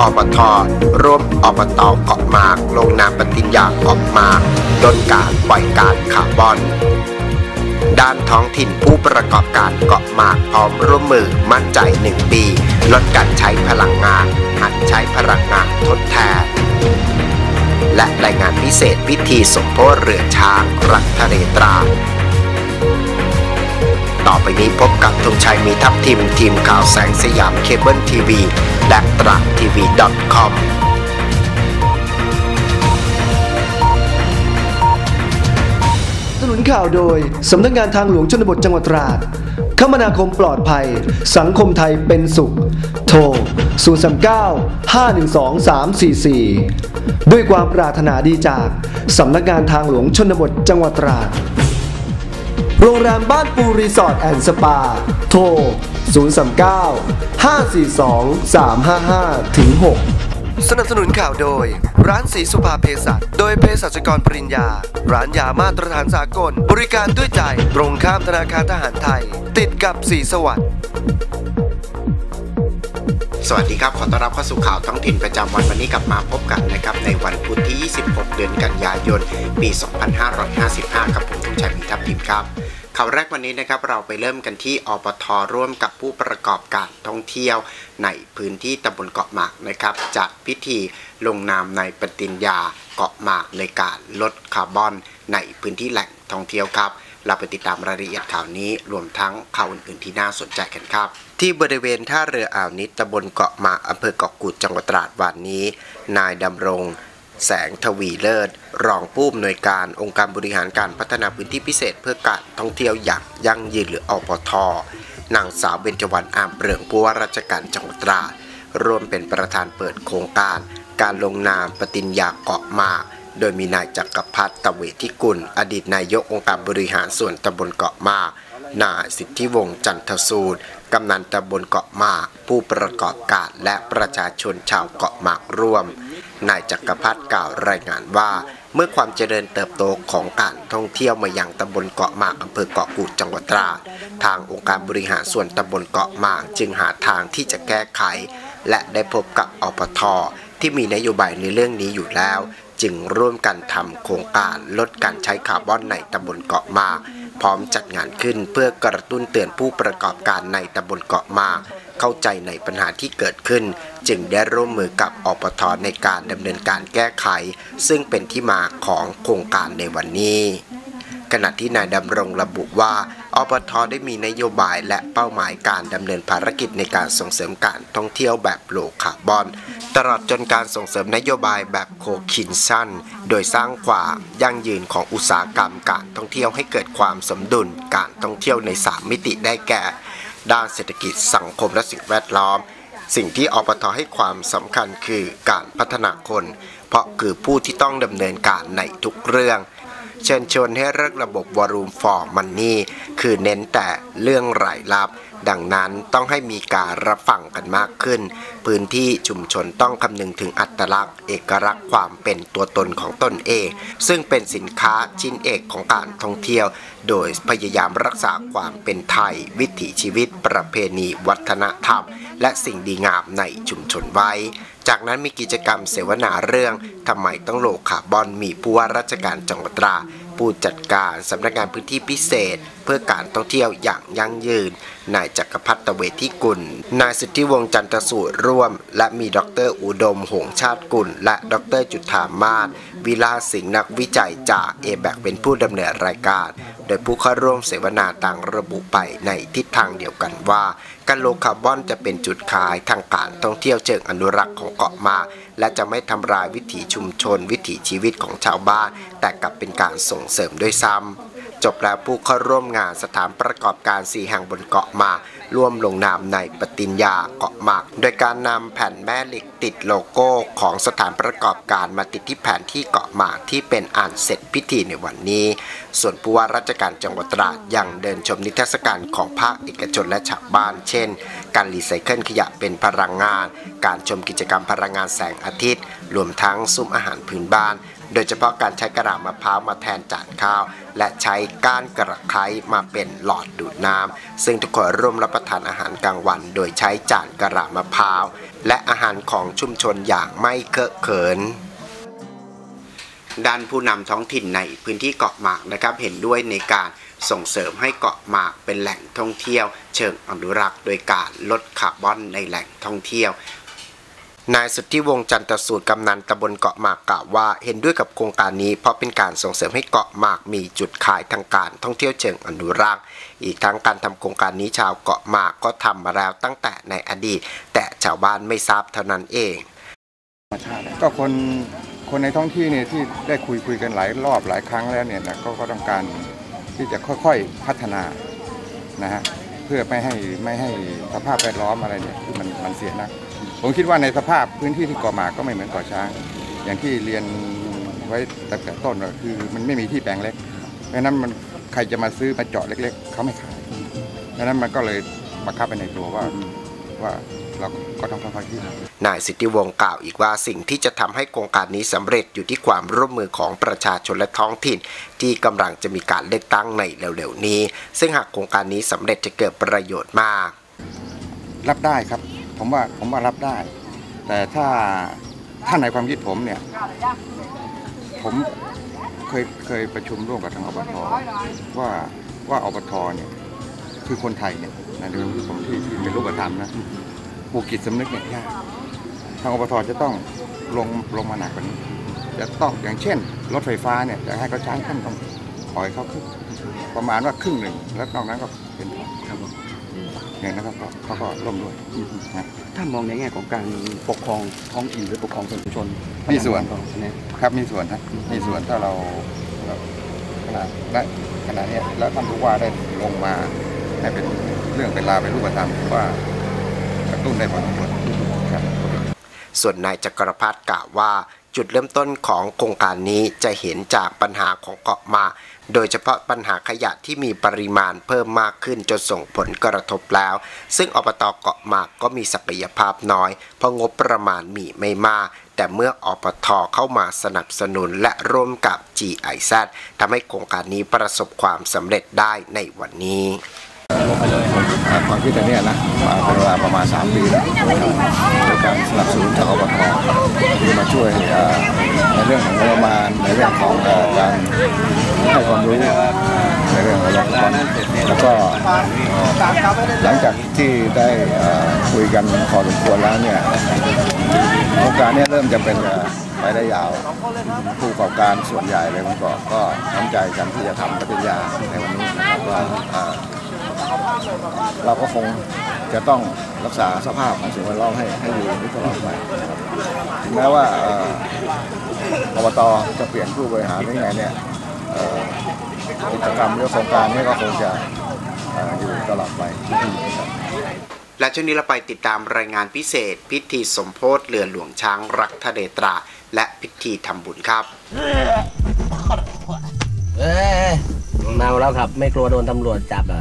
อบทร่วมอบตเกาะหมาก ลงนามปฏิญญาเกมากลดการปล่อยกาซคาร์บอน ด้านท้องถิ่นผู้ประกอบการเกาะหมากพร้อมร่วมมือมั่นใจ 1 ปี ลดการใช้พลังงาน หัดใช้พลังงานทดแทน และรายงานพิเศษพิธีสมโพธิเรือช้างรักทะเลตรา ต่อไปนี้พบกับธงชัยมีทัพทีมทีมข่าวแสงสยามเคเบิลทีวีและตราทีวี .com สนุนข่าวโดย สำนักงานทางหลวงชนบทจังหวัดตราด คมนาคมปลอดภัย สังคมไทยเป็นสุข โทร 039 512 344 ด้วยความปรารถนาดีจาก สำนักงานทางหลวงชนบทจังหวัดตราด โรงแรมบ้านปูรีสอร์ทแอนด์สปา โทร 039 542 355ถึง6สนับสนุนข่าวโดย ร้านสีสุภาเภสัชโดยเภสัชกรปริญญา ร้านยามาตรฐานสากล บริการด้วยใจ ตรงข้ามธนาคารทหารไทย ติดกับสีสวัสดิ์ สวัสดีครับ ขอต้อนรับเข้าสู่ข่าวท้องถิ่นประจำวันวันนี้กลับมาพบกันนะครับในวันพุธที่ 26 เดือนกันยายน ปี 2555 กับผมธงชัยมีทัพทิมครับข่าวแรกวันนี้นะครับเราไปเริ่มกันที่อปทร่วมกับผู้ประกอบการท่องเที่ยว ในพื้นที่ตำบลเกาะหมากนะครับจัดพิธีลงนามในปฏิญญาเกาะหมากในการลดคาร์บอนในพื้นที่แหล่งท่องเที่ยวครับ เราไปติดตามรายละเอียดข่าวนี้รวมทั้งข่าวอื่นๆที่น่าสนใจกันครับ ที่บริเวณท่าเรืออ่าวนิดตำบลเกาะมาอำเภอเกาะกูดจังหวัดตราดวันนี้ นายดำรง แสงทวีเลิศ รองผู้อำนวยการองค์การบริหารการพัฒนาพื้นที่พิเศษเพื่อการท่องเที่ยวอย่างยั่งยืนหรืออปทนางสาวเบญจวรรณอามเปลืองผู้ว่าราชการจังหวัดตราดร่วมเป็นประธานเปิดโครงการ การลงนามปฏิญญาเกาะมาโดยมีนายจักรพัฒน์ตะเวทิกุล อดีตนายกองค์การบริหารส่วนตำบลเกาะมา นายสิทธิวงศ์จันทสูตรกำนันตำบลเกาะหมากผู้ประกอบการและประชาชนชาวเกาะหมากร่วม นายจักรพัฒน์กล่าวรายงานว่า เมื่อความเจริญเติบโตของการท่องเที่ยวมายังตำบลเกาะหมากอำเภอเกาะกูดจังหวัดตราดทางองค์การบริหารส่วนตำบลเกาะหมากจึงหาทางที่จะแก้ไข และได้พบกับอปทที่มีนโยบายในเรื่องนี้อยู่แล้ว จึงร่วมกันทำโครงการลดการใช้คาร์บอนในตำบลเกาะหมาก พร้อมจัดงานขึ้นเพื่อกระตุ้นเตือนผู้ประกอบการในตำบลเกาะมา เข้าใจในปัญหาที่เกิดขึ้น จึงได้ร่วมมือกับอปทในการดำเนินการแก้ไข ซึ่งเป็นที่มาของโครงการในวันนี้ขณะที่นายดำรงระบุว่า อปทได้มีนโยบายและเป้าหมายการดำเนินภารกิจในการส่งเสริมการท่องเที่ยวแบบโลคาร์บอน ตลอดจนการส่งเสริมนโยบายแบบโคคินชันโดยสร้างความยั่งยืนของอุตสาหกรรมการท่องเที่ยวให้เกิดความสมดุลการท่องเที่ยวใน 3 มิติได้แก่ ด้านเศรษฐกิจสังคมและสิ่งแวดล้อม สิ่งที่อปทให้ความสำคัญคือการพัฒนาคน เพราะคือผู้ที่ต้องดำเนินการในทุกเรื่อง เชิญชวนให้เลิกระบบวอรูมฟอร์มันนี่คือเน้นแต่เรื่องรายรับ ดังนั้นต้องให้มีการรับฟังกันมากขึ้น พื้นที่ชุมชนต้องคำนึงถึงอัตลักษณ์ เอกลักษณ์ความเป็นตัวตนของตนเอง ซึ่งเป็นสินค้าชิ้นเอกของการท่องเที่ยว โดยพยายามรักษาความเป็นไทย วิถีชีวิต ประเพณี วัฒนธรรม และสิ่งดีงามในชุมชนไว้จากนั้นมีกิจกรรมเสวนาเรื่องทำไมต้องโลคาร์บอนมีผู้ว่าราชการจังหวัดตรา ผู้จัดการสำนักงานพื้นที่พิเศษ เพื่อการท่องเที่ยวอย่างยั่งยืน นายจักรพัฒน์ตะเวทิกุล นายสิทธิวงจันทสูตรร่วม และมีดรอุดม หงชาติกุล และดรจุธามาศวิลาสิงห์นักวิจัยจากเอแบกเป็นผู้ดำเนินรายการ โดยผู้เข้าร่วมเสวนาต่างระบุไปในทิศทางเดียวกันว่า การโลคาร์บอนจะเป็นจุดขายทางการท่องเที่ยวเชิงอนุรักษ์ของเกาะมา และจะไม่ทำลายวิถีชุมชน วิถีชีวิตของชาวบ้าน แต่กลับเป็นการส่งเสริมด้วยซ้ำจบแล้วผู้เข้าร่วมงานสถานประกอบการ 4 แห่งบนเกาะมา ร่วมลงนามในปฏิญญาเกาะหมาก โดยการนำแผ่นแม่เหล็กติดโลโก้ของสถานประกอบการมาติดที่แผนที่เกาะหมากที่เป็นอ่านเสร็จพิธีในวันนี้ ส่วนผู้ว่าราชการจังหวัดตราดยังเดินชมนิทรรศการของภาคเอกชนและชาวบ้าน เช่น การรีไซเคิลขยะเป็นพลังงาน การชมกิจกรรมพลังงานแสงอาทิตย์ รวมทั้งซุ้มอาหารพื้นบ้าน โดยเฉพาะการใช้กระดาษมะพร้าวมาแทนจานข้าว และใช้ก้านกระไคร้มาเป็นหลอดดูดน้ำซึ่งทุกคนร่วมรับประทานอาหารกลางวัน โดยใช้จานกระดาษมะพร้าว และอาหารของชุมชนอย่างไม่เคอะเขินด้านผู้นำท้องถิ่นในพื้นที่เกาะหมากนะครับเห็นด้วยในการส่งเสริมให้เกาะหมากเป็นแหล่งท่องเที่ยว เชิงอนุรักษ์ โดยการลดคาร์บอนในแหล่งท่องเที่ยว นายสุทธิวงศ์จันทสูตรกำนันตำบลเกาะหมากกล่าวว่า เห็นด้วยกับโครงการนี้ เพราะเป็นการส่งเสริมให้เกาะหมากมีจุดขายทางการท่องเที่ยวเชิงอนุรักษ์ อีกทั้งการทำโครงการนี้ชาวเกาะหมากก็ทำมาแล้วตั้งแต่ในอดีต แต่ชาวบ้านไม่ทราบเท่านั้นเองก็คนคนในท้องที่เนี่ยที่ได้คุยคุยกันหลายรอบหลายครั้งแล้วเนี่ยนะก็ก็ต้องการที่จะค่อยๆพัฒนานะฮะเพื่อไม่ให้ไม่ให้สภาพแวดล้อมอะไรเนี่ยคือมันมันเสียนะ ผมคิดว่าในสภาพพื้นที่ที่เกาะหมากก็ไม่เหมือนเกาะช้าง อย่างที่เรียนไว้ตั้งแต่ต้นก็คือมันไม่มีที่แปลงเล็ก เพราะฉะนั้นมันใครจะมาซื้อมาเจาะเล็ก ๆ เขาไม่ขายเพราะฉะนั้นมันก็เลยบังคับไปในตัวว่าว่าเราก็ต้องค่อยๆที่นายสิทธิวงศ์กล่าวอีกว่าสิ่งที่จะทำให้โครงการนี้สำเร็จอยู่ที่ความร่วมมือของประชาชนและท้องถิ่น ที่กำลังจะมีการเลือกตั้งในเร็วๆนี้ ซึ่งหากโครงการนี้สำเร็จจะเกิดประโยชน์มาก รับได้ครับ ผมว่าผมว่ารับได้ แต่ถ้าถ้าในความคิดผมเนี่ย ผมเคยเคยประชุมร่วมกับทางอบตว่าว่าอบตเนี่ยคือคนไทยเนี่ยในเรื่องที่ผมที่ที่เป็นรูปธรรมนะปลูกจิตสำนึกเนี่ยยากทางอบตจะต้องลงลงมาหนักกว่านี้ จะต้องอย่างเช่น รถไฟฟ้าเนี่ยจะให้เขาใช้ท่านต้องปล่อยเขาครึ่งประมาณว่าครึ่งหนึ่ง แล้วนอกนั้นก็เป็นครับ อย่างนั้นก็ก็เขาก็ร่วมด้วยนะถ้ามองในแง่ของการปกครองท้องถิ่นหรือปกครองส่วนชุมชนมีส่วนนะครับมีส่วนนะมีส่วนถ้าเราเราขนาดและขณะเนี้ยแล้วท่านผู้ว่าได้ลงมาให้เป็นเรื่องเป็นราวเป็นรูปธรรมถือว่ากระตุ้นได้พอสมควรครับส่วนนายจักรพัฒน์กล่าวว่า จุดเริ่มต้นของโครงการนี้จะเห็นจากปัญหาของเกาะหมากโดยเฉพาะปัญหาขยะที่มีปริมาณเพิ่มมากขึ้นจนส่งผลกระทบแล้ว ซึ่งอบตเกาะหมากก็มีศักยภาพน้อย เพราะงบประมาณมีไม่มาก แต่เมื่ออบตเข้ามาสนับสนุนและร่วมกับ GIZ ทำให้โครงการนี้ประสบความสำเร็จได้ในวันนี้ ความคิดอันเนี้ยนะมาเป็นเวลาประมาณ 3 ปีแล้วโดยการสนับสนุนจากอบตที่มาช่วยในเรื่องของงบประมาณในเรื่องของการให้ความรู้ในเรื่องของระบบการแล้วก็หลังจากที่ได้คุยกันพอสมควรแล้วเนี่ยโครงการนี้เริ่มจะเป็นไปได้ยาวผู้ประกอบการส่วนใหญ่เลยมันก็ก็ตั้งใจกันที่จะทำปฏิญญาในวันนี้นะครับว่า เราก็คงจะต้องรักษาสภาพของสิ่งแวดล้อมให้ให้อยู่อย่างนี้ตลอดไปนะครับถึงแม้ว่าอบตจะเปลี่ยนผู้บริหารได้ไงเนี่ยอ่อกิจกรรมหรือโครงการนี้ก็คงจะอยู่ตลอดไปและช่วงนี้เราไปติดตามรายงานพิเศษ พิธีสมโพธิเรือหลวงช้างรักทะเลตรา และพิธีทำบุญครับเอ้ยเมาแล้วครับ ไม่กลัวโดนตำรวจจับเหรอ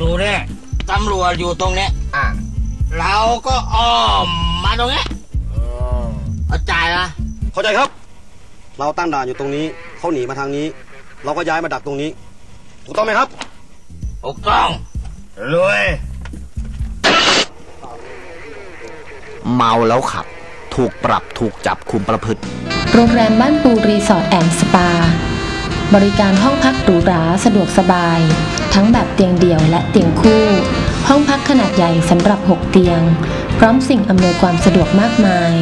ดูเนี่ยตำรวจอยู่ตรงเนี้ยอะเราก็อ้อมมาตรงเนี้ยเข้าใจนะเข้าใจครับ เราตั้งด่านอยู่ตรงนี้เขาหนีมาทางนี้ เราก็ย้ายมาดักตรงนี้ ถูกต้องไหมครับถูกต้องรวยเมาแล้วขับ ถูกปรับถูกจับคุมประพฤติ โรงแรมบ้านปูรีสอร์ทแอนด์สปา บริการห้องพักหรูหราสะดวกสบาย ทั้งแบบเตียงเดี่ยวและเตียงคู่ ห้องพักขนาดใหญ่สำหรับ 6 เตียง พร้อมสิ่งอำนวยความสะดวกมากมาย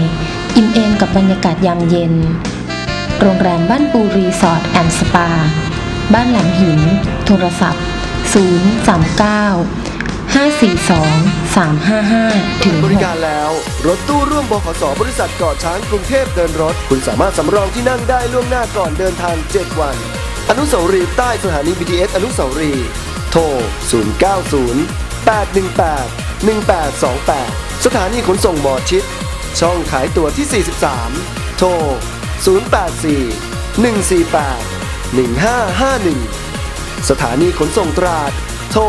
อิ่มเอมกับบรรยากาศยามเย็น โรงแรมบ้านปูรีสอร์ทแอนด์สปา บ้านหลังหิน โทรศัพท์ 039 542 355 ถึงบริการแล้ว รถตู้ร่วมบขสบริษัทเกาะช้างกรุงเทพเดินรถ คุณสามารถสำรองที่นั่งได้ล่วงหน้าก่อนเดินทาง 7 วัน อนุสาวรีย์ใต้สถานี BTS อนุสาวรีย์โทร 090 818 1828 สถานีขนส่งหมอชิด ช่องขายตั๋วที่ 43 โทร 084 148 1551 สถานีขนส่งตราด โทร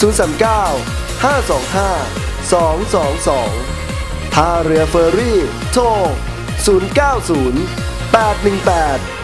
039 525 222ท่าเรือเฟอร์รี่ โทร 090 818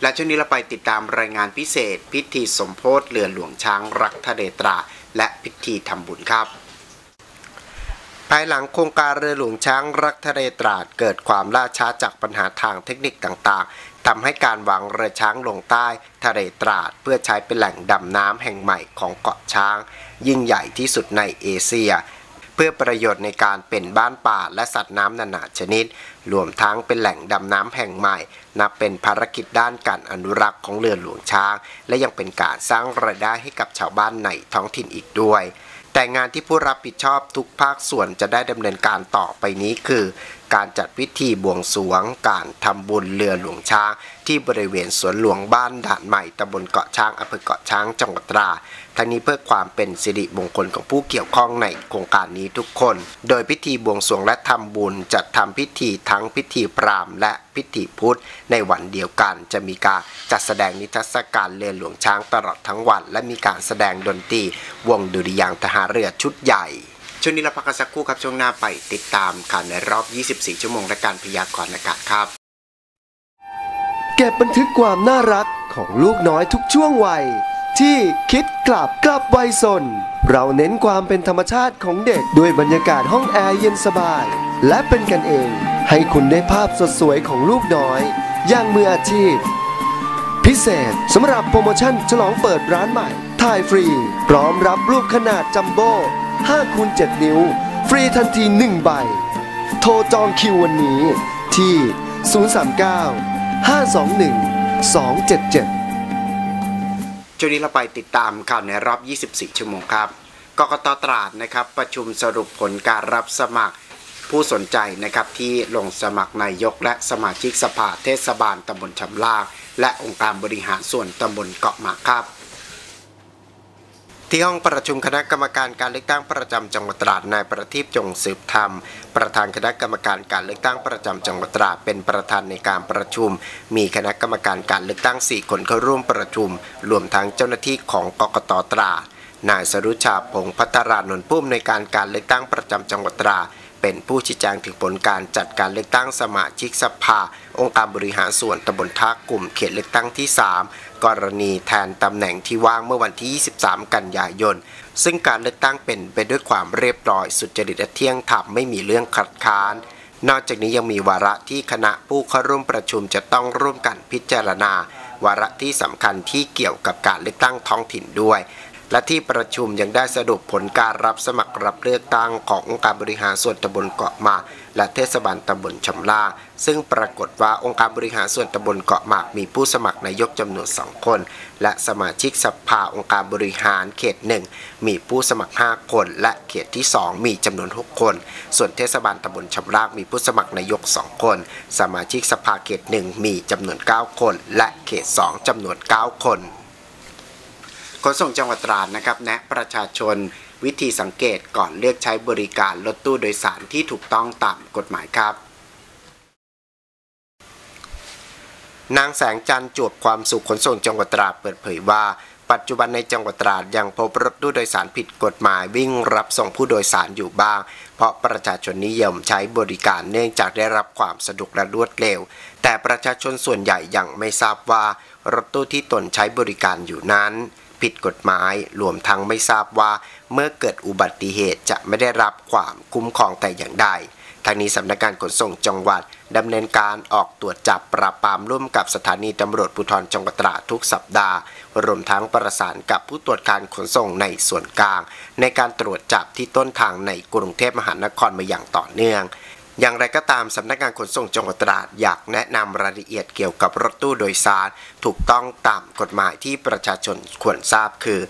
และช่วงนี้เราไปติดตามรายงานพิเศษ พิธีสมโพธิเรือหลวงช้างรักทะเลตรา และพิธีทำบุญครับ ภายหลังโครงการเรือหลวงช้างรักทะเลตราดเกิดความล่าช้าจากปัญหาทางเทคนิคต่างๆทำให้การวางเรือช้างลงใต้ทะเลตราดเพื่อใช้เป็นแหล่งดำน้ำแห่งใหม่ของเกาะช้าง ยิ่งใหญ่ที่สุดในเอเชียเพื่อประโยชน์ในการเป็นบ้านป่าและสัตว์น้ำนานาชนิด รวมทั้งเป็นแหล่งดำน้ำแห่งใหม่ นับเป็นภารกิจด้านการอนุรักษ์ของเรือหลวงช้าง และยังเป็นการสร้างรายได้ให้กับชาวบ้านในท้องถิ่นอีกด้วย แต่งานที่ผู้รับผิดชอบทุกภาคส่วนจะได้ดำเนินการต่อไปนี้คือ การจัดพิธีบวงสรวง การทำบุญเรือหลวงช้าง ที่บริเวณสวนหลวงบ้านด่านใหม่ตำบลเกาะช้างอำเภอเกาะช้างจังหวัดตราด ทั้งนี้เพื่อความเป็นสิริมงคลของผู้เกี่ยวข้องในโครงการนี้ทุกคน โดยพิธีบวงสรวงและทำบุญจัดทำพิธีทั้งพิธีพราหมณ์และพิธีพุทธ ในวันเดียวกันจะมีการจัดแสดงนิทรรศการเรือหลวงช้างตลอดทั้งวัน และมีการแสดงดนตรีวงดุริยางทหารเรือชุดใหญ่ช่วงนี้เราพักกันสักครู่ครับช่วงหน้าไปติดตามข่าวในรอบ 24 ชั่วโมงและการพยากรณ์อากาศครับ เก็บบันทึกความน่ารักของลูกน้อยทุกช่วงวัย ที่คิดกลับกลับวัยสน เราเน้นความเป็นธรรมชาติของเด็กด้วยบรรยากาศห้องแอร์เย็นสบาย และเป็นกันเอง ให้คุณได้ภาพสดสวยของลูกน้อย อย่างมืออาชีพ พิเศษสำหรับโปรโมชั่นฉลองเปิดร้านใหม่ ถ่ายฟรี พร้อมรับรูปขนาดจัมโบ้5คูณ7นิ้ว ฟรีทันที 1 ใบ โทรจองคิววันนี้ที่ 039 521 277 ช่วงนี้เราไปติดตามข่าวในรอบ 24 ชั่วโมงครับกกตตราดนะครับประชุมสรุปผลการรับสมัครผู้สนใจนะครับที่ลงสมัครนายกและสมาชิกสภาเทศบาลตำบลชำลาและองค์การบริหารส่วนตำบลเกาะหมากครับ ที่ห้องประชุมคณะกรรมการการเลือกตั้งประจำจังหวัดตราดนายประทีปจงสืบธรรม ประธานคณะกรรมการการเลือกตั้งประจำจังหวัดตราดเป็นประธานในการประชุม มีคณะกรรมการการเลือกตั้ง 4 คนเข้าร่วมประชุม รวมทั้งเจ้าหน้าที่ของกกตตราดนายสรุชาพงศ์พัฒรานนท์ผู้อำนวยการการเลือกตั้งประจำจังหวัดตราดเป็นผู้ชี้แจงถึงผลการจัดการเลือกตั้งสมาชิกสภา องค์การบริหารส่วนตำบลท่ากลุ่มเขตเลือกตั้งที่ 3 กรณีแทนตำแหน่งที่ว่างเมื่อวันที่ 23 กันยายน ซึ่งการเลือกตั้งเป็นไปด้วยความเรียบร้อยสุจริตและเที่ยงธรรมไม่มีเรื่องขัดข้าน นอกจากนี้ยังมีวาระที่คณะผู้เข้าร่วมประชุมจะต้องร่วมกันพิจารณา วาระที่สำคัญที่เกี่ยวกับการเลือกตั้งท้องถิ่นด้วย และที่ประชุมยังได้สรุปผลการรับสมัครรับเลือกตั้งขององค์การบริหารส่วนตำบลเกาะหมากและเทศบาลตำบลชำลา ซึ่งปรากฏว่าองค์การบริหารส่วนตำบลเกาะหมากมีผู้สมัครนายกจำนวนสองคน และสมาชิกสภาองค์การบริหารเขตหนึ่งมีผู้สมัคร 5 คน และเขตที่ 2 มีจำนวน 6 คน ส่วนเทศบาลตำบลชำรากมีผู้สมัครนายก 2 คน สมาชิกสภาเขตหนึ่งมีจำนวน 9 คน และเขต 2จำนวน 9 คน ขนส่งจังหวัดตราดนะครับแนะประชาชนวิธีสังเกตก่อนเลือกใช้บริการรถตู้โดยสารที่ถูกต้องตามกฎหมายครับ นางแสงจันทร์จวบความสุขขนส่งจังหวัดตราดเปิดเผยว่า ปัจจุบันในจังหวัดตราดยังพบรถตู้โดยสารผิดกฎหมายวิ่งรับส่งผู้โดยสารอยู่บ้าง เพราะประชาชนนิยมใช้บริการเนื่องจากได้รับความสะดวกและรวดเร็ว แต่ประชาชนส่วนใหญ่ยังไม่ทราบว่ารถตู้ที่ตนใช้บริการอยู่นั้น ผิดกฎหมายรวมทั้งไม่ทราบว่า เมื่อเกิดอุบัติเหตุจะไม่ได้รับความคุ้มครองแต่อย่างใดทางนี้สำนักงานขนส่งจังหวัดดำเนินการออกตรวจจับปราบปรามร่วมกับสถานีตำรวจภูธรจังหวัดตราดทุกสัปดาห์รวมทั้งประสานกับผู้ตรวจการขนส่งในส่วนกลาง ในการตรวจจับที่ต้นทางในกรุงเทพมหานครมาอย่างต่อเนื่อง อย่างไรก็ตามสำนักงานขนส่งจังหวัดตราดอยากแนะนำรายละเอียดเกี่ยวกับรถตู้โดยสารถูกต้องตามกฎหมายที่ประชาชนควรทราบคือ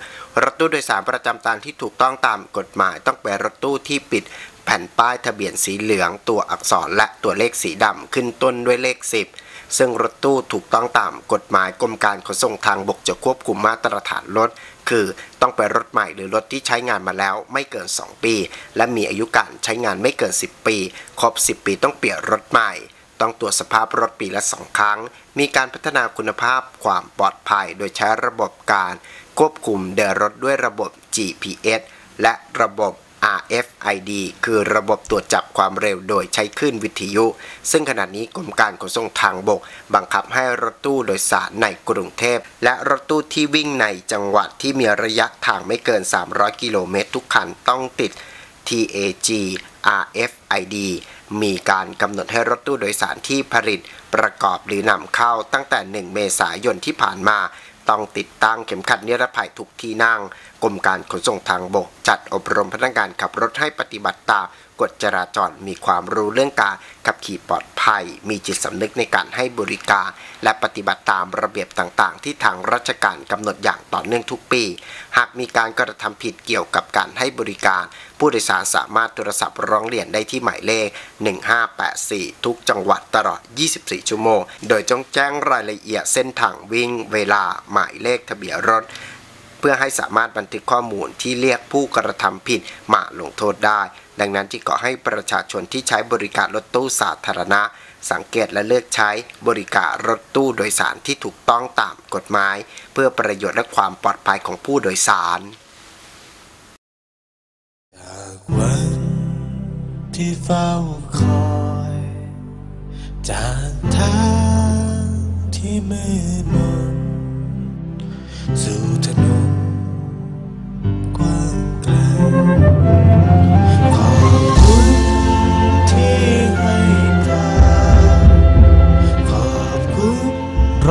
รถตู้โดยสารประจำทางที่ถูกต้องตามกฎหมายต้องเป็นรถตู้ที่ปิดแผ่นป้ายทะเบียนสีเหลืองตัวอักษรและตัวเลขสีดำขึ้นต้นด้วยเลข 10 ซึ่งรถตู้ถูกต้องตามกฎหมายกรมการขนส่งทางบกจะควบคุมมาตรฐานรถ คือต้องเป็นรถใหม่หรือรถที่ใช้งานมาแล้วไม่เกิน 2 ปี และมีอายุการใช้งานไม่เกิน 10 ปี ครบ 10 ปีต้องเปลี่ยนรถใหม่ ต้องตรวจสภาพรถปีละ 2 ครั้ง มีการพัฒนาคุณภาพความปลอดภัย โดยใช้ระบบการ ควบคุมเดินรถด้วยระบบ GPS และระบบ RFID คือระบบตรวจจับความเร็วโดยใช้คลื่นวิทยุ ซึ่งขณะนี้กรมการขนส่งทางบก บังคับให้รถตู้โดยสารในกรุงเทพ และรถตู้ที่วิ่งในจังหวัดที่มีระยะทางไม่เกิน 300 กิโลเมตรทุกคันต้องติด TAG RFID มีการกำหนดให้รถตู้โดยสารที่ผลิต ประกอบหรือนำเข้าตั้งแต่ 1 เมษายนที่ผ่านมา ต้องติดตั้งเข็มขัดนิรภัยทุกที่นั่ง กรมการขนส่งทางบก จัดอบรมพนักงานขับรถให้ปฏิบัติตามกฎจราจรมีความรู้เรื่องการขับขี่ปลอดภัย มีจิตสำนึกในการให้บริการ และปฏิบัติตามระเบียบต่างๆ ที่ทางราชการกำหนดอย่างต่อเนื่องทุกปี หากมีการกระทำผิดเกี่ยวกับการให้บริการ ผู้โดยสารสามารถโทรศัพท์ร้องเรียนได้ที่หมายเลข 1584 ทุกจังหวัดตลอด 24 ชั่วโมง โดยต้องแจ้งรายละเอียดเส้นทางวิ่งเวลาหมายเลขทะเบียนรถ เพื่อให้สามารถบันทึกข้อมูลที่เรียกผู้กระทำผิดมาลงโทษได้ ดังนั้นที่ขอให้ประชาชนที่ใช้บริการรถตู้สาธารณะ สังเกตและเลือกใช้บริการรถตู้โดยสารที่ถูกต้องตามกฎหมาย เพื่อประโยชน์และความปลอดภัยของผู้โดยสารวันที่เฝ้าคอย จากทางที่มืดมนสู่ถนน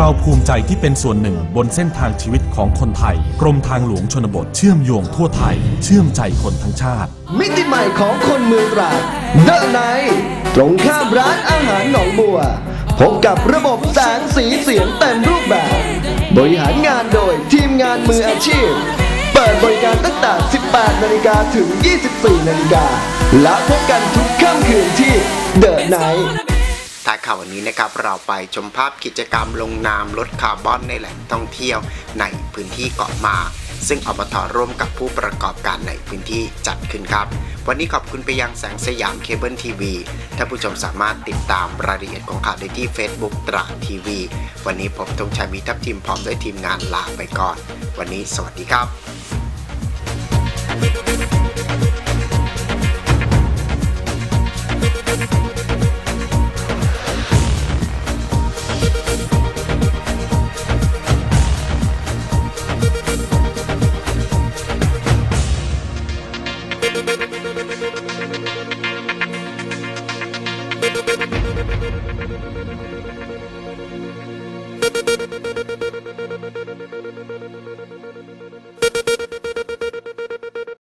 เราภูมิใจที่เป็นส่วนหนึ่งบนเส้นทางชีวิตของคนไทย กรมทางหลวงชนบทเชื่อมโยงทั่วไทย เชื่อมใจคนทั้งชาติ มิติใหม่ของคนเมืองตราดเดอะไนตรงข้ามร้านอาหารหนองบัว พบกับระบบแสงสีเสียงเต็มรูปแบบ บริหารงานโดยทีมงานมืออาชีพ เปิดบริการตั้งแต่ 18 นาฬิกาถึง 24 นาฬิกาและพบกันทุกค่ำคืนที่เดอะไน ท้ายข่าววันนี้นะครับเราไปชมภาพกิจกรรมลงนามลดคาร์บอนในแหล่งท่องเที่ยวในพื้นที่เกาะมา ซึ่งอบตร่วมกับผู้ประกอบการในพื้นที่จัดขึ้นครับ วันนี้ขอบคุณไปยังแสงสยามเคเบิลทีวีท่านผู้ชมสามารถติดตามรายละเอียดของข่าวได้ที่ Facebook ตราทีวี วันนี้ผมธงชัยมีทัพทีมพร้อมด้วยทีมงานลาไปก่อน วันนี้สวัสดีครับ